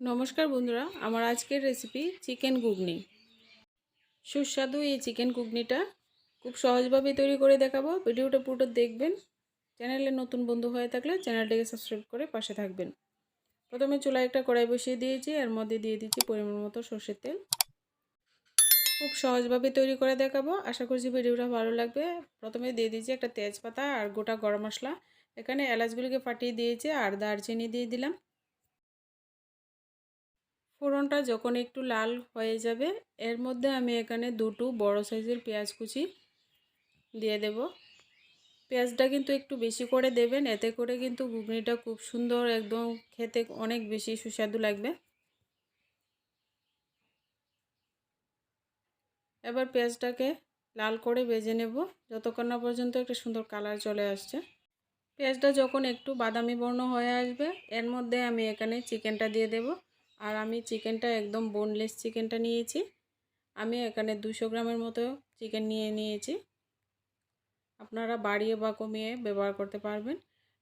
নমস্কার বন্ধুরা, আমার আজকের রেসিপি চিকেন ঘুগনি। সুস্বাদু এই চিকেন ঘুগনিটা। খুব সহজভাবে তৈরি করে দেখাবো। ভিডিওটা পুরো দেখবেন। চ্যানেলে নতুন বন্ধু হয়ে থাকলে চ্যানেলটিকে সাবস্ক্রাইব করে পাশে থাকবেন। প্রথমে চুলায় একটা কড়াই বসিয়ে দিয়েছি। এর মধ্যে দিয়ে দিচ্ছি পরিমাণ মতো সর্ষের তেল। খুব সহজভাবে তৈরি করে দেখাবো। আশা করছি ভিডিওটা ভালো লাগবে। প্রথমে দিয়ে দিয়েছি একটা তেজপাতা আর গোটা গরম মশলা। এখানে এলাচগুলিকে ফাটিয়ে দিয়েছি আর দারচিনি দিয়ে দিলাম। ফোড়নটা যখন একটু লাল হয়ে যাবে, এর মধ্যে আমি এখানে দুটো বড় সাইজের পেঁয়াজ কুচি দিয়ে দেব। পেঁয়াজটা কিন্তু একটু বেশি করে দেবেন, এতে করে কিন্তু ঘুগনিটা খুব সুন্দর একদম খেতে অনেক বেশি সুস্বাদু লাগবে। এবার পেঁয়াজটাকে লাল করে ভেজে নেব, যতক্ষণ না পর্যন্ত একটা সুন্দর কালার চলে আসছে। পেঁয়াজটা যখন একটু বাদামি বর্ণ হয়ে আসবে, এর মধ্যে আমি এখানে চিকেনটা দিয়ে দেবো। আর আমি চিকেনটা একদম বোনলেস চিকেনটা নিয়েছি। আমি এখানে দুশো গ্রামের মতো চিকেন নিয়ে নিয়েছি। আপনারা বাড়িয়ে বা কমিয়ে ব্যবহার করতে পারবেন।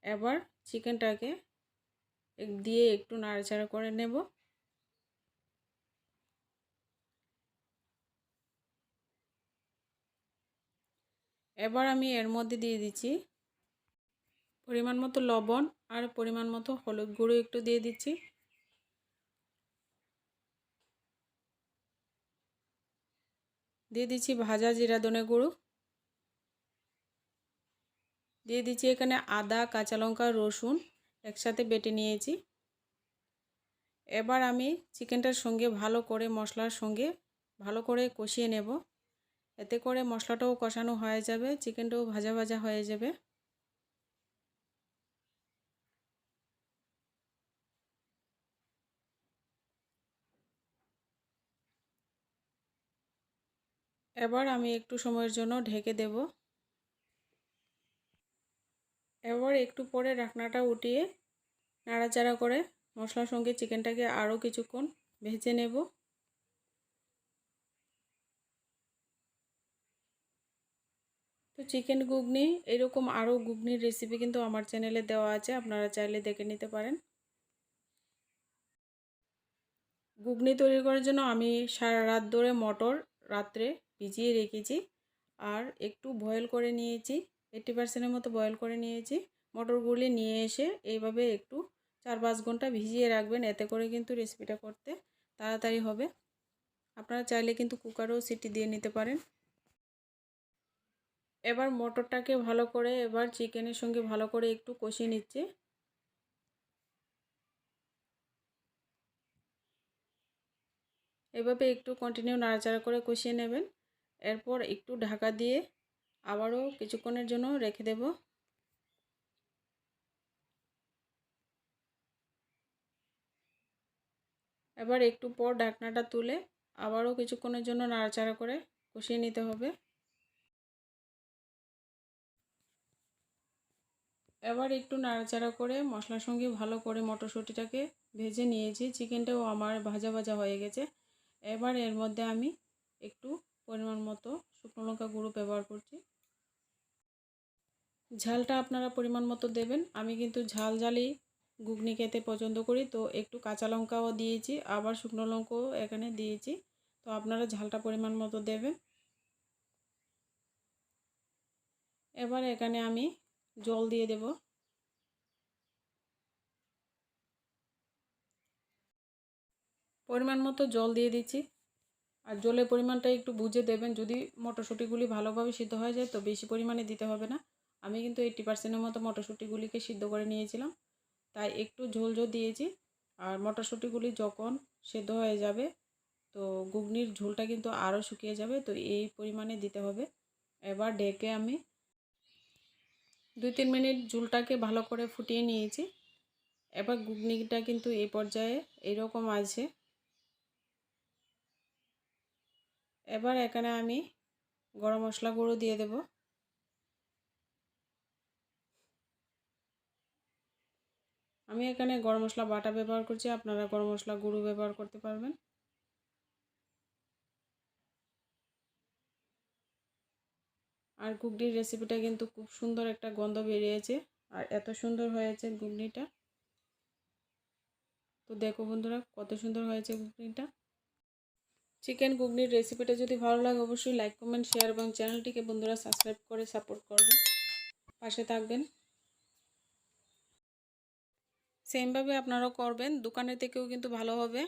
এবার চিকেনটাকে দিয়ে একটু নাড়াচাড়া করে নেব। এবার আমি এর মধ্যে দিয়ে দিচ্ছি পরিমাণ মতো লবণ আর পরিমাণ মতো হলুদ গুঁড়ো একটু দিয়ে দিচ্ছি। দিয়ে দিচ্ছি ভাজা জিরা দনে গুঁড়ো। দিয়ে দিচ্ছি এখানে আদা, কাঁচা লঙ্কা, রসুন একসাথে বেটে নিয়েছি। এবার আমি চিকেনটার সঙ্গে ভালো করে মশলার সঙ্গে ভালো করে কষিয়ে নেব। এতে করে মশলাটাও কষানো হয়ে যাবে, চিকেনটাও ভাজা ভাজা হয়ে যাবে। এবার আমি একটু সময়ের জন্য ঢেকে দেব। এবার একটু পরে ঢাকনাটা উঠিয়ে নাড়াচাড়া করে মশলার সঙ্গে চিকেনটাকে আরও কিছুক্ষণ ভেজে নেব। তো চিকেন ঘুগনি, এরকম আরও ঘুগনির রেসিপি কিন্তু আমার চ্যানেলে দেওয়া আছে, আপনারা চাইলে দেখে নিতে পারেন। ঘুগনি তৈরি করার জন্য আমি সারা রাত ধরে মটর রাত্রে ভিজিয়ে রেখেছি। আর একটু বয়েল করে নিয়েছি। এইটটি পার্সেন্টের মতো বয়েল করে নিয়েছি। মটরগুলি নিয়ে এসে এইভাবে একটু চার পাঁচ ঘণ্টা ভিজিয়ে রাখবেন। এতে করে কিন্তু রেসিপিটা করতে তাড়াতাড়ি হবে। আপনারা চাইলে কিন্তু কুকারেও সিটি দিয়ে নিতে পারেন। এবার মটরটাকে ভালো করে এবার চিকেনের সঙ্গে ভালো করে একটু কষিয়ে নিচ্ছে। এভাবে একটু কন্টিনিউ নাড়াচাড়া করে কষিয়ে নেবেন। এরপর একটু ঢাকা দিয়ে আবারও কিছুক্ষণের জন্য রেখে দেব। এবার একটু পর ঢাকনাটা তুলে আবারও কিছুক্ষণের জন্য নাড়াচাড়া করে কষিয়ে নিতে হবে। এবার একটু নাড়াচাড়া করে মশলার সঙ্গে ভালো করে মটরশুঁটিটাকে ভেজে নিয়েছি। চিকেনটাও আমার ভাজা ভাজা হয়ে গেছে। এবার এর মধ্যে আমি একটু পরিমাণ মতো শুকনো লঙ্কা গুঁড়ো ব্যবহার করছি। ঝালটা আপনারা পরিমাণ মতো দেবেন। আমি কিন্তু ঝাল ঝালই ঘুগনি খেতে পছন্দ করি, তো একটু কাঁচা লঙ্কাও দিয়েছি, আবার শুকনো লঙ্কাও এখানে দিয়েছি। তো আপনারা ঝালটা পরিমাণ মতো দেবেন। এবার এখানে আমি জল দিয়ে দেব। পরিমাণ মতো জল দিয়ে দিচ্ছি। আর জলের পরিমাণটা একটু বুঝে দেবেন। যদি মটরশুঁটিগুলি ভালোভাবে সিদ্ধ হয়ে যায়, তো বেশি পরিমাণে দিতে হবে না। আমি কিন্তু এইট্টি পার্সেন্টের মতো মটরশুঁটিগুলিকে সিদ্ধ করে নিয়েছিলাম। তাই একটু ঝোল ঝোল দিয়েছি। আর মটরশুঁটিগুলি যখন সেদ্ধ হয়ে যাবে, তো ঘুগনির ঝোলটা কিন্তু আরও শুকিয়ে যাবে, তো এই পরিমাণে দিতে হবে। এবার ডেকে আমি দুই তিন মিনিট ঝোলটাকে ভালো করে ফুটিয়ে নিয়েছি। এবার ঘুগনিটা কিন্তু এই পর্যায়ে এইরকম আছে। এবার এখানে আমি গরম মশলা গুঁড়ো দিয়ে দেব। আমি এখানে গরম মশলা বাটা ব্যবহার করছি, আপনারা গরম মশলা গুঁড়ো ব্যবহার করতে পারবেন। আর ঘুগনির রেসিপিটা কিন্তু খুব সুন্দর একটা গন্ধ বেরিয়েছে, আর এত সুন্দর হয়েছে ঘুগনিটা। তো দেখো বন্ধুরা, কত সুন্দর হয়েছে ঘুগনিটা। চিকেন ঘুগনির রেসিপিটা যদি ভালো লাগে, অবশ্যই লাইক কমেন্ট শেয়ার এবং চ্যানেলটিকে বন্ধুরা সাবস্ক্রাইব করে সাপোর্ট করবেন। পাশে থাকবেন। সেমভাবে আপনারাও করবেন। দোকানের থেকেও কিন্তু ভালো হবে।